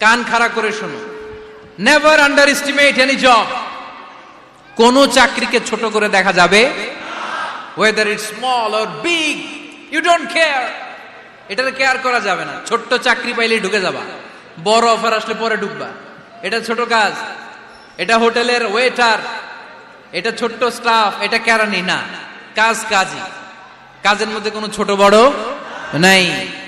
কান খাড়া করে শোনো। Never underestimate any job কোন চাকরিকে ছোট করে দেখা যাবে whether it small or big you don't care এটার কেয়ার করা যাবে না। ছোট্ট চাকরি পাইলে ঢুকে যাবা। বড় অফার আসলে পরে ঢুকবা। এটা ছোট কাজ। এটা হোটেলের ওয়েটার এটা ছোট্ট স্টাফ এটা কেরানি। না। কাজ কাজই। কাজের মধ্যে কোনো ছোট বড় নাই।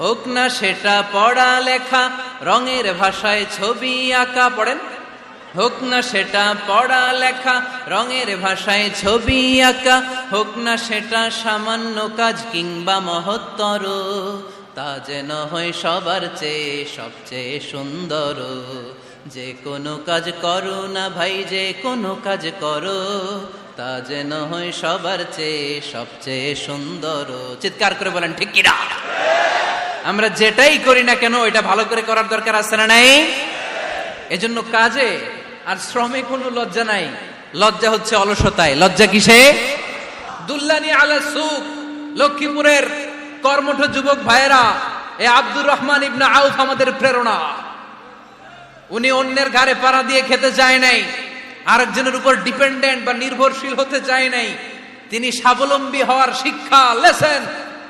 হোক না সেটা পড়া লেখা রঙের ভাষায় ছবি আঁকা, পড়েন? হোক না সেটা পড়া লেখা রঙের ভাষায় ছবি আঁকা, হোক না সেটা সামান্য কাজ কিংবা মহত্তর, তা যেন হয় সবার চেয়ে সবচেয়ে সুন্দর। যে কোনো কাজ করো না ভাই, যে কোনো কাজ করো, তা যেন হয় সবার চেয়ে সবচেয়ে সুন্দর। চিৎকার করে বলেন, ঠিক কিনা? আমরা যেটাই করি না কেন, এটা ভালো করে করার দরকার আছে না নাই? এজন্য কাজে আর শ্রমে কোনো লজ্জা নাই। লজ্জা হচ্ছে অলসতায়। লজ্জা কিসে? দুল্লানি আলা সুখ। লক্ষ্মীপুরের কর্মঠ যুবক ভাইয়েরা, এ আব্দুর রহমান ইবনা আউফ আমাদের প্রেরণা। উনি অন্যের ঘাড়ে পাড়া দিয়ে খেতে চায় নাই, আরেকজনের উপর ডিপেন্ডেন্ট বা নির্ভরশীল হতে চায় নাই। তিনি স্বাবলম্বী হওয়ার শিক্ষা, লেসেন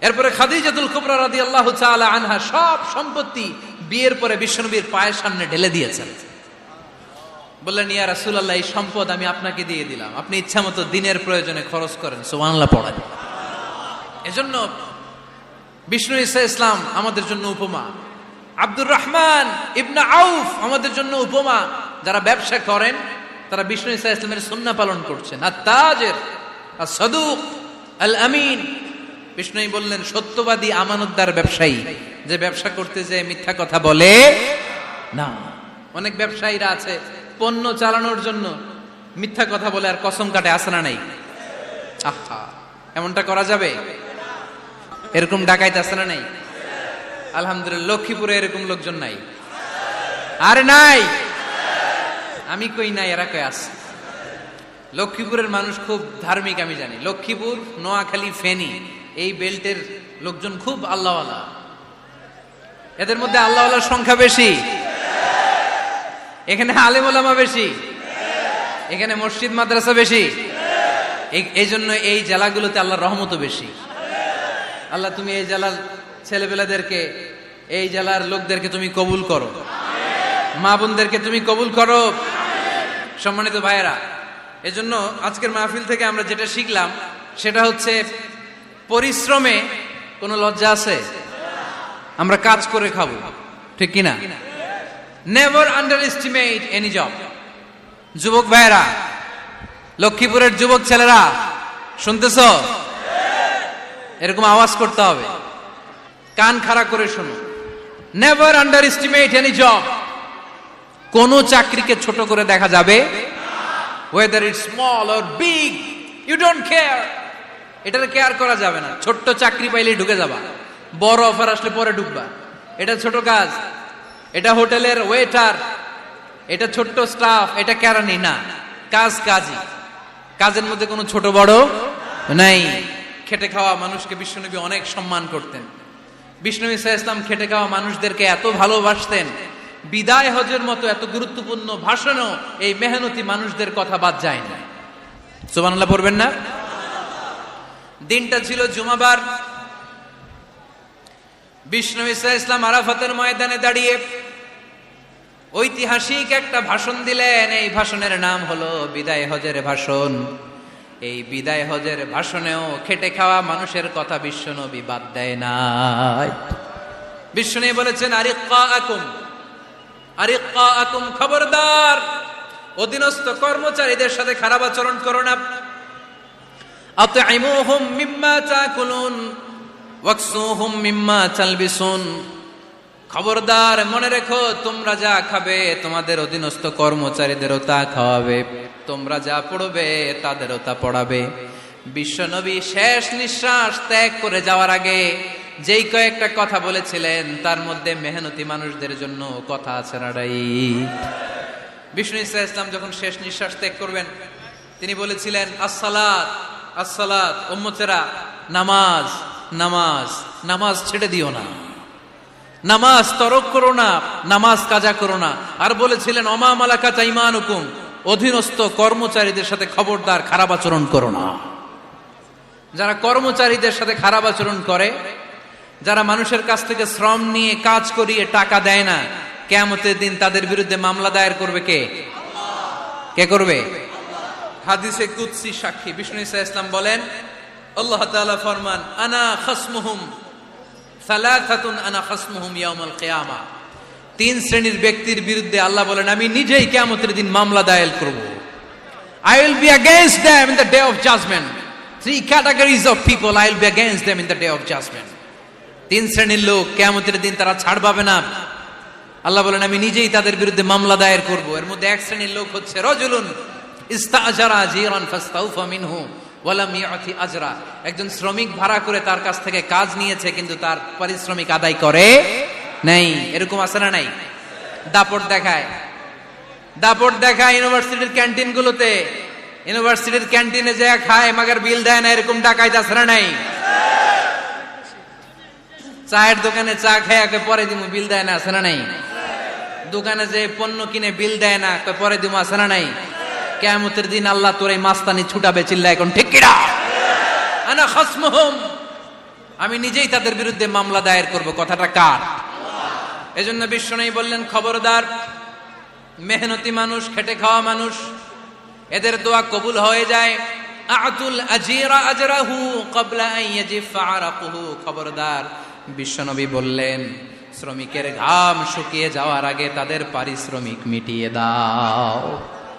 এরপরে খাদিজাতুল কুবরা রাদি আল্লাহ আনহা সব সম্পত্তি বিয়ের পরে বিশ্বনবীর পায়ের সামনে ঢেলে দিয়েছেন। বললেন, ইয়া রাসূলুল্লাহ, এই সম্পদ আমি আপনাকে দিয়ে দিলাম। আপনি ইচ্ছা মতো দিনের প্রয়োজনে খরচ করেন। সুবহানাল্লাহ, পড়েন। এজন্য বিষ্ণু ইসা ইসলাম আমাদের জন্য উপমা। আব্দুর রহমান ইবনা আউফ আমাদের জন্য উপমা। যারা ব্যবসা করেন, তারা বিষ্ণু ইসা ইসলামের সুন্না পালন করছেন। আর তাজের আর সদুক আল আমিন বিষ্ণুই বললেন, সত্যবাদী আমানতদার ব্যবসায়ী, যে ব্যবসা করতে যে মিথ্যা কথা বলে না। অনেক ব্যবসায়ীরা আছে, পণ্য চালানোর জন্য মিথ্যা কথা বলে আর কসম কাটে আসনা নাই? আহা, এমনটা করা যাবে? এরকম ডাকাইতে আসে না নাই? আলহামদুলিল্লাহ, লক্ষ্মীপুরে এরকম লোকজন নাই। আরে নাই! আমি কই নাই, এরা কই আছে? লক্ষ্মীপুরের মানুষ খুব ধার্মিক, আমি জানি। লক্ষ্মীপুর, নোয়াখালী, ফেনী। এই বেল্টের লোকজন খুব আল্লাহওয়ালা। এদের মধ্যে আল্লাহওয়ালার সংখ্যা বেশি। এখানে আলেম ওলামা বেশি। এখানে মসজিদ, মাদ্রাসা বেশি। এই- জন্য এই জেলাগুলোতে আল্লাহর রহমতও বেশি। আল্লাহ তুমি এই জেলার ছেলেপেলাদেরকে, এই জেলার লোকদেরকে তুমি কবুল করো। মা বোনদেরকে তুমি কবুল করো। সম্মানিত ভাইয়েরা, এজন্য আজকের মাহফিল থেকে আমরা যেটা শিখলাম, সেটা হচ্ছে পরিশ্রমে কোনো লজ্জা আছে? আমরা কাজ করে খাব। ঠিক কিনা? Never underestimate any job যুবক ভাইয়েরা, লক্ষ্মীপুরের যুবক ছেলেরা, শুনতেছ? এরকম আওয়াজ করতে হবে। কান খাড়া করে শোনো। Never underestimate any job কোন চাকরিকে ছোট করে দেখা যাবে? Whether it small or big you don't care এটার কেয়ার করা যাবে না। ছোট্ট চাকরি পাইলে ঢুকে যাবা। বড় অফার আসলে পরে ঢুকবা। এটা ছোট কাজ। এটা হোটেলের ওয়েটার এটা ছোট্ট স্টাফ এটা কেরানি না। কাজ কাজই। কাজের মধ্যে কোনো ছোট বড় নাই। খেটে খাওয়া মানুষকে বিশ্বনবী অনেক সম্মান করতেন। বিষ্ণু ইসা ইসলাম খেটে খাওয়া মানুষদেরকে এত ভালোবাসতেন। বিদায় হজের মতো এত গুরুত্বপূর্ণ ভাষণও এই মেহনতি মানুষদের কথা বাদ যায় না। সুবহানাল্লাহ, পড়বেন না? দিনটা ছিল জুমাবার। বিষ্ণু ইসা ইসলাম আরাফাতের ময়দানে দাঁড়িয়ে ঐতিহাসিক একটা ভাষণ দিলেন। এই ভাষণের নাম হলো বিদায় হজের ভাষণ। এই বিদায় হজের ভাষণেও খেটে খাওয়া মানুষের কথা বিশ্বনবী বাদ দেয় নাই। বিশ্বনবী বলেছেন আরিক্কা আকুম আরিক্কা আকুম খবরদার। অধীনস্থ কর্মচারীদের সাথে খারাপ আচরণ করো না। আতইমুহুম মিম্মা তাকুলুন, ওয়াকসুহুম মিম্মা তালবিসুন। খবরদার, মনে রেখো, তোমরা যা খাবে, তোমাদের অধীনস্থ কর্মচারীদেরও তা খাওয়াবে। তোমরা যা পড়বে, তাদেরও তা পড়াবে। বিশ্বনবী শেষ নিঃশ্বাস ত্যাগ করে যাওয়ার আগে যেই কয়েকটা কথা বলেছিলেন, তার মধ্যে মেহনতি মানুষদের জন্য কথা আছে নাড়াই বিষ্ণু ইসা ইসলাম যখন শেষ নিঃশ্বাস ত্যাগ করবেন, তিনি বলেছিলেন, আসসালাত আসসালাত, উম্মতেরা, নামাজ নামাজ নামাজ ছেড়ে দিও না। নামাজ তরক করো না, নামাজ কাজা করো না। আর বলেছিলেন অমা মালাকা চাইমান হুকুম অধীনস্থ কর্মচারীদের সাথে খবরদার, খারাপ আচরণ করো না। যারা কর্মচারীদের সাথে খারাপ আচরণ করে, যারা মানুষের কাছ থেকে শ্রম নিয়ে কাজ করিয়ে টাকা দেয় না কেমতের দিন তাদের বিরুদ্ধে মামলা দায়ের করবে কে? কে করবে? হাদিসে কুৎসি সাক্ষী। বিষ্ণু ইসা ইসলাম বলেন, আল্লাহ তাআলা ফরমান, আনা খাসমুহুম সালাসাতুন আনা খাসমুহুম ইয়াউমাল কিয়ামা। তিন শ্রেণির ব্যক্তির বিরুদ্ধে আল্লাহ বলেন, আমি নিজেই কিয়ামতের দিন মামলা দায়ের করব। I will be against them in the day of judgment. Three categories of people I will be against them in the day of judgment. তিন শ্রেণির লোক কেয়ামতের দিন তারা ছাড় পাবে না। আল্লাহ বলেন, আমি নিজেই তাদের বিরুদ্ধে মামলা দায়ের করব। এর মধ্যে এক শ্রেণির লোক হচ্ছে রজুলুন ইস্তাজারা ফাস্তাউফা মিনহু ওয়ালাম ইয়াতি আজরা। একজন শ্রমিক ভাড়া করে তার কাছ থেকে কাজ নিয়েছে, কিন্তু তার পারিশ্রমিক আদায় করে নাই। এরকম আছে না নাই? দাপট দেখায়। দাপট দেখায় ইউনিভার্সিটির ক্যান্টিন গুলোতে ইউনিভার্সিটির ক্যান্টিনে যে খায়, মাগার বিল দেয় না, এরকম টাকায় আছে না নাই? চায়ের দোকানে চা খায় একে পরে দিমু, বিল দেয় না, আছে না নাই? দোকানে যে পণ্য কিনে বিল দেয় না পরে দিমু, আছে না নাই? কেয়ামতের দিন আল্লাহ তোর এই মাস্তানি ছুটাবে চিল্লা এখন, ঠিক আনা খাসমুহুম। আমি নিজেই তাদের বিরুদ্ধে মামলা দায়ের করব, কথাটা কার? এজন্য বিশ্বনবী বললেন, খবরদার, মেহনতি মানুষ, খেটে খাওয়া মানুষ, এদের দোয়া কবুল হয়ে যায়। আতুল আজিরা আজরাহু আরাকুহু। খবরদার বিশ্বনবী বললেন, শ্রমিকের ঘাম শুকিয়ে যাওয়ার আগে তাদের পারিশ্রমিক মিটিয়ে দাও।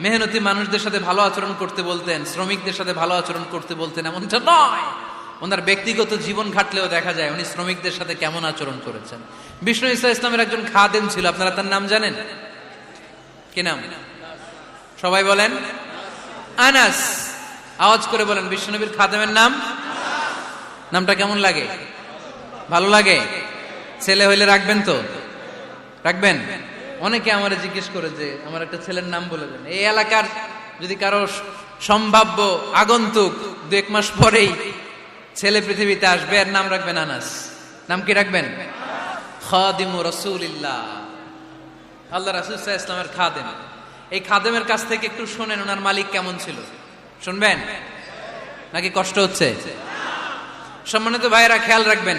মেহনতি মানুষদের সাথে ভালো আচরণ করতে বলতেন, শ্রমিকদের সাথে ভালো আচরণ করতে বলতেন, এমনটা নয়। ওনার ব্যক্তিগত জীবন ঘাটলেও দেখা যায় উনি শ্রমিকদের সাথে কেমন আচরণ করেছেন। বিষ্ণু ইসা ইসলামের একজন খাদেম ছিল, আপনারা তার নাম জানেন? কি নাম? সবাই বলেন? আনাস। আওয়াজ করে বলেন, বিশ্বনবীর খাদেমের নাম? নামটা কেমন লাগে? ভালো লাগে? ছেলে হইলে রাখবেন তো? রাখবেন? অনেকে আমার জিজ্ঞেস করে যে, আমার একটা ছেলের নাম বলে দেন। এই এলাকার যদি কারও সম্ভাব্য আগন্তুক দু এক মাস পরেই ছেলে পৃথিবীতে আসবে, এর নাম রাখবেন আনাস। নাম কি রাখবেন? খাদিমু রসুলিল্লাহ। আল্লাহ রাসুল ইসলামের খাদেম। এই খাদেমের কাছ থেকে একটু শোনেন, ওনার মালিক কেমন ছিল? শুনবেন? নাকি কষ্ট হচ্ছে? সম্মানিত ভাইয়েরা, খেয়াল রাখবেন,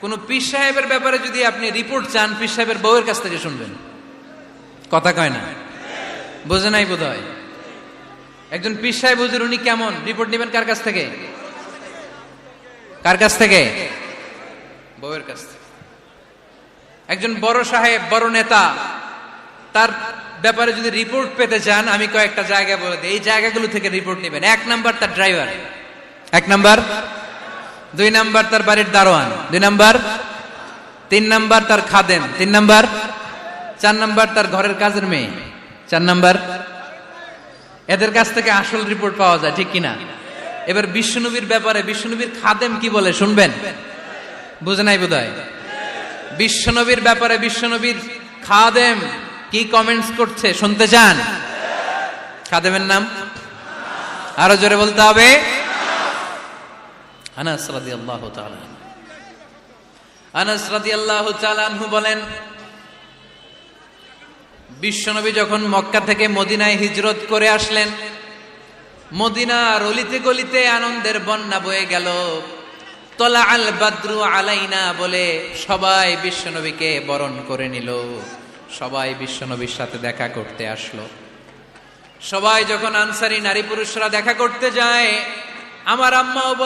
কোন পীর সাহেবের ব্যাপারে যদি আপনি রিপোর্ট চান, পীর সাহেবের বউয়ের কাছ থেকে শুনবেন। কথা কয় না? বোঝে নাই বোধ হয় একজন পীর সাহেব হুজুর, উনি কেমন? রিপোর্ট নেবেন কার কাছ থেকে? কার কাছ থেকে? বউয়ের কাছ থেকে। একজন বড় সাহেব, বড় নেতা, তার ব্যাপারে যদি রিপোর্ট পেতে চান, আমি কয়েকটা জায়গা বলে দিই। এই জায়গাগুলো থেকে রিপোর্ট নেবেন। এক নাম্বার তার ড্রাইভার এক নাম্বার। দুই নাম্বার তার বাড়ির দারোয়ান। দুই নাম্বার। তিন নাম্বার তার খাদেন তিন নাম্বার। চার নাম্বার তার ঘরের কাজের মেয়ে। চার নাম্বার, এদের কাছ থেকে আসল রিপোর্ট পাওয়া যায়, ঠিক কিনা? এবার বিশ্বনবীর ব্যাপারে, বিশ্বনবীর খাদেম কি বলে, শুনবেন? বুঝে নাই বোধ হয় বিশ্বনবীর ব্যাপারে বিশ্বনবীর খাদেম কি কমেন্টস করছে, শুনতে চান? খাদেমের নাম? আরও জোরে বলতে হবে। আনাস রাদিয়াল্লাহু তাআলা আনাস রাদিয়াল্লাহু তাআলা বলেন বিশ্বনবী যখন মক্কা থেকে মদিনায় হিজরত করে আসলেন, মদিনার অলিতে গলিতে আনন্দের বন্যা বয়ে গেল। তলা আল বাদ্রু আলাইনা বলে সবাই বিশ্বনবীকে বরণ করে নিল। সবাই বিশ্বনবীর সাথে দেখা করতে আসলো। সবাই যখন আনসারি নারী পুরুষরা দেখা করতে যায়, আমার আম্মাও বলে